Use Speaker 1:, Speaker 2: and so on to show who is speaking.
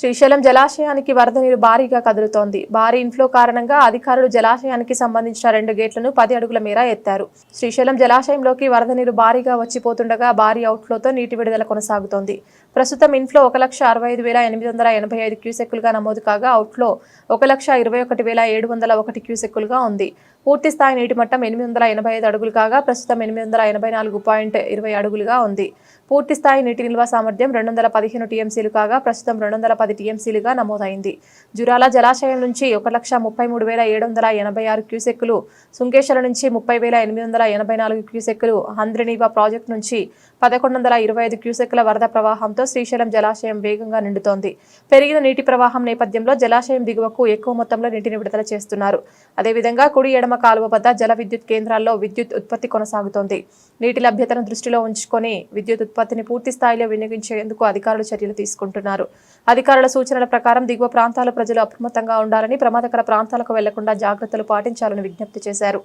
Speaker 1: శ్రీశైలం జలాశయానికి వరద నీరు భారీగా కదులుతోంది. భారీ ఇన్ఫ్లో కారణంగా అధికారులు జలాశయానికి సంబంధించిన రెండు గేట్లను పది అడుగుల మేర ఎత్తారు. శ్రీశైలం జలాశయంలోకి వరద నీరు భారీగా వచ్చిపోతుండగా భారీ అవుట్ఫ్లోతో నీటి విడుదల కొనసాగుతోంది. ప్రస్తుతం ఇన్ఫ్లో ఒక లక్ష అరవై ఐదు వేల ఎనిమిది వందల ఎనభై ఐదు క్యూసెక్కులుగా నమోదు కాగా అవుట్ఫ్లో ఒక లక్ష ఇరవై ఒకటి వేల ఏడు వందల ఒకటి క్యూసెక్కులుగా ఉంది. పూర్తి స్థాయి నీటి మట్టం ఎనిమిది వందల ఎనభై ఐదు అడుగులు కాగా ప్రస్తుతం ఎనిమిది వందల ఎనభై నాలుగు పాయింట్ ఇరవై అడుగులుగా ఉంది. పూర్తి స్థాయి నీటి నిల్వ సామర్థ్యం రెండు వందల పదిహేను టీఎంసీలు కాగా ప్రస్తుతం రెండు వందల పది టీఎంసీలుగా నమోదైంది. జురాల జలాశయం నుంచి ఒక లక్ష ముప్పై మూడు వేల ఏడు వందల ఎనభై ఆరు క్యూసెక్కులు సుంకేశ్వర నుంచి ముప్పై వేల ఎనిమిది వందల ఎనభై నాలుగు క్యూసెక్కులు హంద్రినీవా ప్రాజెక్టు నుంచి పదకొండు వందల ఇరవై ఐదు క్యూసెక్కుల వరద ప్రవాహంతో శ్రీశైలం జలాశయం వేగంగా నిండుతోంది. పెరిగిన నీటి ప్రవాహం నేపథ్యంలో జలాశయం దిగువకు ఎక్కువ మొత్తంలో నీటిని విడుదల చేస్తున్నారు. అదేవిధంగా కుడి ఎడమ కాలువ వద్ద జల విద్యుత్ కేంద్రాల్లో విద్యుత్ ఉత్పత్తి కొనసాగుతోంది. నీటి లభ్యతను దృష్టిలో ఉంచుకొని విద్యుత్ ఉత్పత్తిని పూర్తి స్థాయిలో వినియోగించేందుకు అధికారులు చర్యలు తీసుకుంటున్నారు. అధికారుల సూచనల ప్రకారం దిగువ ప్రాంతాల ప్రజలు అప్రమత్తంగా ఉండాలని ప్రమాదకర ప్రాంతాలకు వెళ్ళకుండా జాగ్రత్తలు పాటించాలని విజ్ఞప్తి చేశారు.